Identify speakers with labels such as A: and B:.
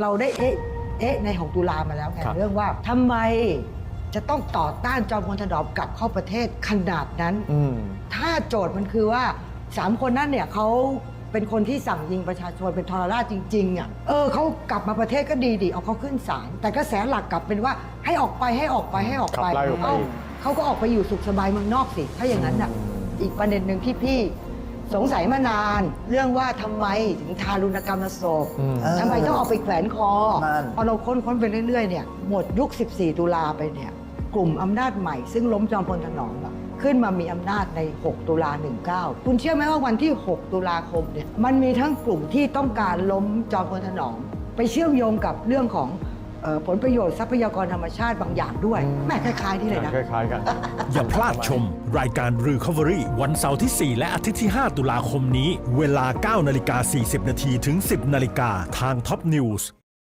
A: เราได้เอ๊ะเอ๊ะใน6ตุลามาแล้วไง
B: ครับ
A: เรื่องว่าทำไมจะต้องต่อต้านจอมพลถนอมกลับเข้าประเทศขนาดนั้น
B: อืม
A: ถ้าโจทย์มันคือว่าสามคนนั้นเนี่ยเขาเป็นคนที่สั่งยิงประชาชนเป็นทรราชจริงๆอะเออเขากลับมาประเทศก็ดีดีเอาเขาขึ้นศาลแต่กระแสหลักกลับเป็นว่าให้ออกไปให้ออกไปให้ออกไป
B: ขับไล่ออกไป
A: เอ้าเขาก็ออกไปอยู่สุขสบายเมืองนอกสิ ถ้าอย่างนั้นอะอีกประเด็นหนึ่งที่พี่ สงสัยมานาน เรื่องว่าทำไมถึงทารุณกรรมศพ
B: อืม
A: ทำไมต้องเอาไปแขวนคอ
C: นั่น
A: พอเราค้นค้นไปเรื่อยๆเนี่ยหมดยุค 14 ตุลาไปเนี่ยกลุ่มอำนาจใหม่ซึ่งล้มจอมพลถนอมอะขึ้นมามีอำนาจใน 6 ตุลา 19 คุณเชื่อไหมว่าวันที่ 6 ตุลาคมเนี่ยมันมีทั้งกลุ่มที่ต้องการล้มจอมพลถนอม ไปเชื่อมโยงกับเรื่องของเอ่อ ผลประโยชน์ทรัพยากรธรรมชาติบางอย่างด้วยแม่คล้ายๆนี่เลยนะ
B: คล้ายๆกัน
D: อย่าพลาดชม รายการ Recovery วันเสาร์ที่ 4 และอาทิตย์ที่ 5 ตุลาคมนี้ เวลา 9 นาฬิกา 40 นาทีถึง 10 นาฬิกาทาง Top News